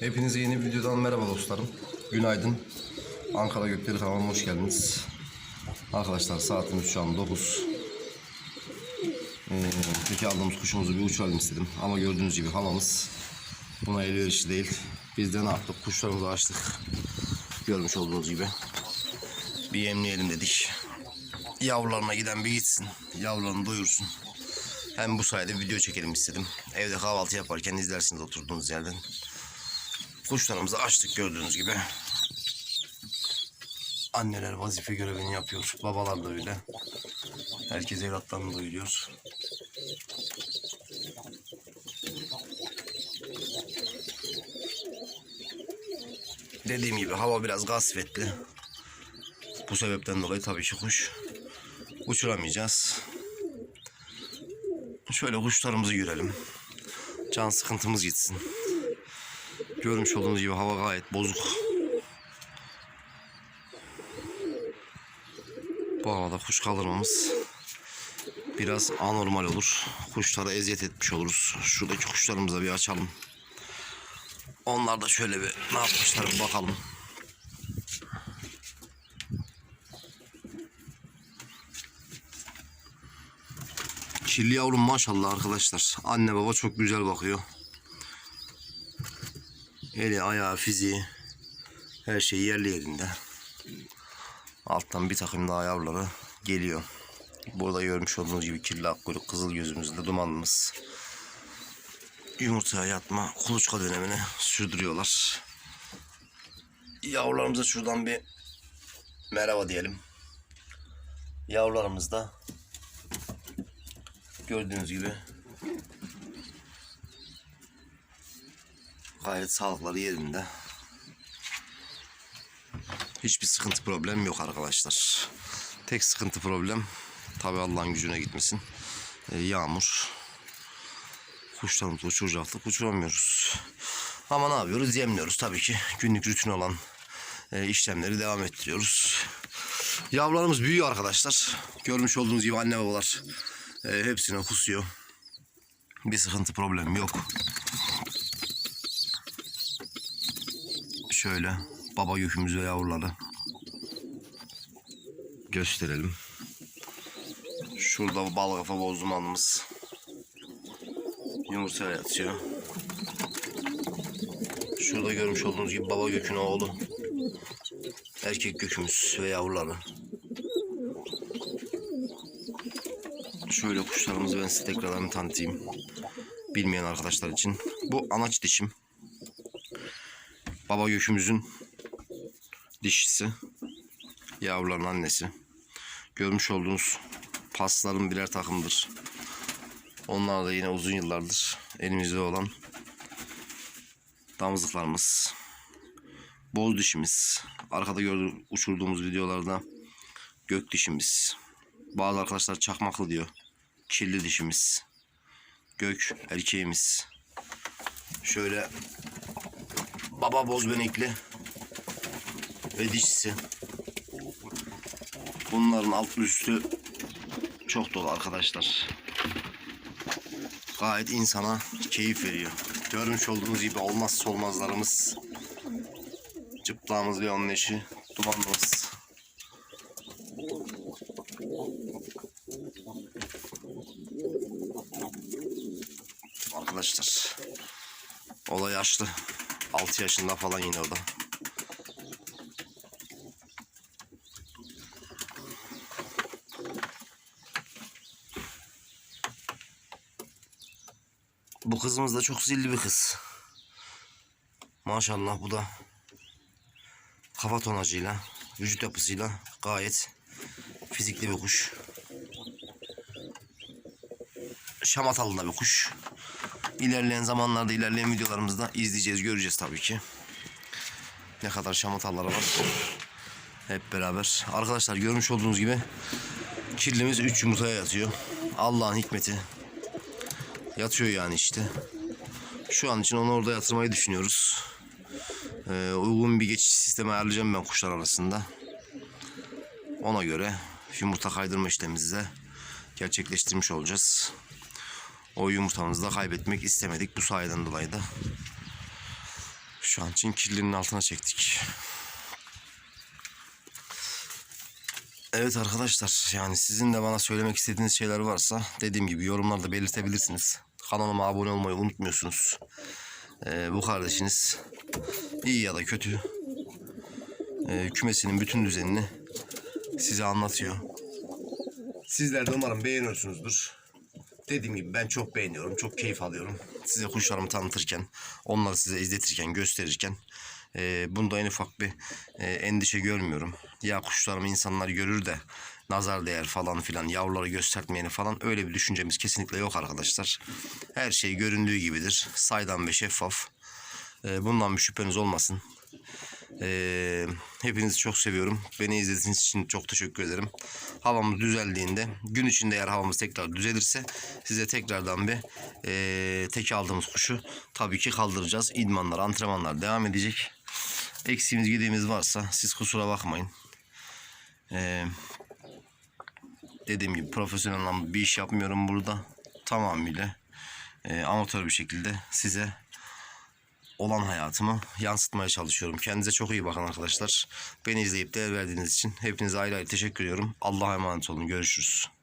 Hepinize yeni videodan merhaba dostlarım. Günaydın. Ankara Gökleri kanalıma hoş geldiniz. Arkadaşlar saatimiz şu an 9. Ee, peki aldığımız kuşumuzu bir uçuralım istedim. Ama gördüğünüz gibi havamız buna elverişli değil. Biz de ne yaptık? Kuşlarımızı açtık. Görmüş olduğunuz gibi. Bir yemleyelim dedik. Yavrularına giden bir gitsin. Yavrularını doyursun. Hem bu sayede video çekelim istedim. Evde kahvaltı yaparken izlersiniz oturduğunuz yerden. Kuşlarımızı açtık gördüğünüz gibi. Anneler vazife görevini yapıyor. Babalar da öyle. Herkes evlatlarını doyuruyor. Dediğim gibi hava biraz gasvetli. Bu sebepten dolayı tabii ki kuş uçuramayacağız. Şöyle kuşlarımızı görelim. Can sıkıntımız gitsin. Görmüş olduğunuz gibi hava gayet bozuk. Bu havada kuş kaldırmamız biraz anormal olur. Kuşlara eziyet etmiş oluruz. Şuradaki kuşlarımıza bir açalım. Onlar da şöyle bir ne yapmışlar bakalım. Kirli yavrum maşallah arkadaşlar. Anne baba çok güzel bakıyor. Eli, ayağı, fiziği her şey yerli yerinde. Alttan bir takım daha yavruları geliyor. Burada görmüş olduğunuz gibi kirli akkuyruk kızıl gözümüzde dumanımız. Yumurtaya yatma kuluçka dönemini sürdürüyorlar. Yavrularımıza şuradan bir merhaba diyelim. Yavrularımız da gördüğünüz gibi Gayet sağlıkları yerinde. Hiçbir sıkıntı problem yok arkadaşlar. Tek sıkıntı problem tabi Allah'ın gücüne gitmesin. Ee, yağmur. Kuşlarımızı uçuracaktık uçuramıyoruz. Ama ne yapıyoruz? Yemliyoruz tabii ki. Günlük rutin olan e, işlemleri devam ettiriyoruz. Yavrularımız büyüyor arkadaşlar. Görmüş olduğunuz gibi anne babalar e, hepsine kusuyor. Bir sıkıntı problem yok. Şöyle baba yükümüz ve yavruları gösterelim. Şurada bal kafa bozdumanımız yumurtaya yatıyor. Şurada görmüş olduğunuz gibi baba gökün oğlu. Erkek gökümüz ve yavruları. Şöyle kuşlarımızı ben size tekrardan tanıtayım. Bilmeyen arkadaşlar için. Bu anaç dişim. Baba gökümüzün dişisi. Yavruların annesi. Görmüş olduğunuz pasların birer takımdır. Onlar da yine uzun yıllardır elimizde olan damızlıklarımız. Boz dişimiz. Arkada gördüğü, uçurduğumuz videolarda gök dişimiz. Bazı arkadaşlar çakmaklı diyor. Kirli dişimiz. Gök erkeğimiz. Şöyle baba boz benekli ve dişisi. Bunların alt üstü çok dolu arkadaşlar. Gayet insana keyif veriyor. Görmüş olduğunuz gibi olmazsa olmazlarımız. Cıplağımız ve onun eşi dumanımız. Arkadaşlar olay yaşlı. 6 yaşında falan yine o da. Bu kızımız da çok zilli bir kız. Maşallah bu da kafa tonajıyla, vücut yapısıyla gayet fizikli bir kuş. Şamatalı da bir kuş. İlerleyen zamanlarda, ilerleyen videolarımızda izleyeceğiz, göreceğiz tabii ki. Ne kadar şamataları var. Hep beraber. Arkadaşlar görmüş olduğunuz gibi kirlimiz 3 yumurtaya yatıyor. Allah'ın hikmeti. Yatıyor yani işte. Şu an için onu orada yatırmayı düşünüyoruz. Ee, uygun bir geçiş sistemi ayarlayacağım ben kuşlar arasında. Ona göre yumurta kaydırma işlemimizi de gerçekleştirmiş olacağız. O yumurtamızı da kaybetmek istemedik bu sayeden dolayı da. Şu an için kirlinin altına çektik. Evet arkadaşlar yani sizin de bana söylemek istediğiniz şeyler varsa dediğim gibi yorumlarda belirtebilirsiniz. Kanalıma abone olmayı unutmuyorsunuz. Ee, bu kardeşiniz iyi ya da kötü e, kümesinin bütün düzenini size anlatıyor. Sizler de umarım beğeniyorsunuzdur. Dediğim gibi ben çok beğeniyorum, çok keyif alıyorum. Size kuşlarımı tanıtırken, onları size izletirken, gösterirken e, bunda en ufak bir e, endişe görmüyorum. Ya kuşlarımı insanlar görür de nazar değer falan filan, yavruları göstermeyeni falan öyle bir düşüncemiz kesinlikle yok arkadaşlar. Her şey göründüğü gibidir. Saydam ve şeffaf. E, bundan bir şüpheniz olmasın. Ee, hepinizi çok seviyorum. Beni izlediğiniz için çok teşekkür ederim. Havamız düzeldiğinde, gün içinde eğer havamız tekrar düzelirse size tekrardan bir ee, teke aldığımız kuşu tabii ki kaldıracağız. İdmanlar, antrenmanlar devam edecek. Eksiğimiz gidiğimiz varsa siz kusura bakmayın. Ee, dediğim gibi profesyonel anlamda bir iş yapmıyorum burada. Tamamıyla ee, amatör bir şekilde size olan hayatımı yansıtmaya çalışıyorum. Kendinize çok iyi bakın arkadaşlar. Beni izleyip değer verdiğiniz için hepinize ayrı ayrı teşekkür ediyorum. Allah'a emanet olun. Görüşürüz.